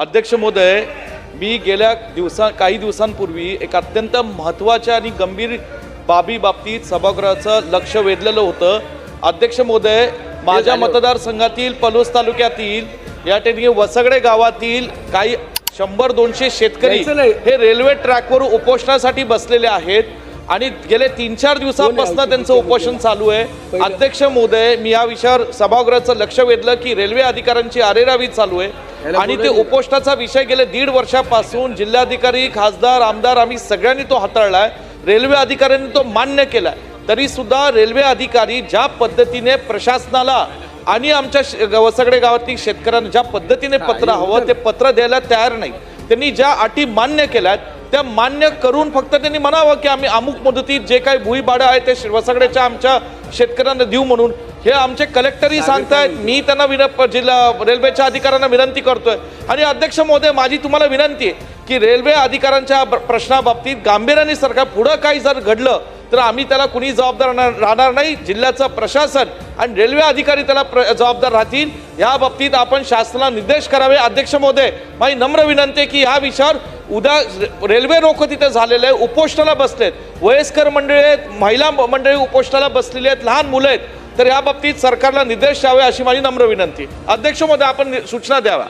अध्यक्ष महोदय मी गेल्या दिवसा काही दिवसांपूर्वी एक अत्यंत महत्त्वाच्या आणि गंभीर बाबी बाबतीत सभागृहाचं लक्ष वेधलेलं होतं. अध्यक्ष महोदय माझ्या मतदारसंघातील पलूस तालुक्यातील या ठिकाणी वसगडे गावातील काही शंभर दोनशे शेतकरी. हे रेल्वे ट्रॅकवर उपोषणासाठी बसलेले आहेत आणि गेले तीन चार दिवसापासून त्यांचं उपोषण चालू आहे. अध्यक्ष महोदय मी या विषयावर सभागृहाचं लक्ष वेधलं की रेल्वे अधिकाऱ्यांची अरेरावी चालू आहे. आणि ते. उपोषणाचा विषय गेले दीड वर्षापासून जिल्हाधिकारी खासदार आमदार आम्ही सगळ्यांनी तो हाताळलाय रेल्वे अधिकाऱ्यांनी तो मान्य केलाय तरी सुद्धा रेल्वे अधिकारी ज्या पद्धतीने प्रशासनाला आणि आमच्या वसगडे गावातील शेतकऱ्यांना ज्या पद्धतीने पत्र हवं ते पत्र द्यायला तयार नाही त्यांनी ज्या अटी मान्य केल्यात त्या मान्य करून फक्त त्यांनी म्हणावं की आम्ही अमुक मुदतीत जे काही भुईभाडं आहे ते वसगड्याच्या आमच्या शेतकऱ्यांना देऊ म्हणून. हे आमचे कलेक्टरही सांगतायत. मी त्यांना विन जिल्हा रेल्वेच्या अधिकाऱ्यांना विनंती करतोय. आणि अध्यक्ष महोदय माझी तुम्हाला विनंती आहे की रेल्वे अधिकाऱ्यांच्या प्रश्नाबाबतीत गांभीर्याने सरकार पुढं काही जर घडलं तर आम्ही त्याला कुणी जबाबदार राहणार- नाही जिल्ह्याचं प्रशासन आणि रेल्वे अधिकारी त्याला प्र जबाबदार राहतील. या बाबतीत आपण शासनाला निर्देश करावे. अध्यक्ष महोदय माझी नम्र विनंती की ह्या विषयावर उद्या रेल्वे रोखो तिथे झालेले आहे उपोषणाला बसलेत. वयस्कर मंडळी आहेत महिला मंडळी उपोषणाला बसलेली आहेत लहान मुलं आहेत. तर या बाबतीत सरकारला निर्देश द्यावे अशी माझी नम्र विनंती. अध्यक्ष महोदय आपण सूचना द्यावा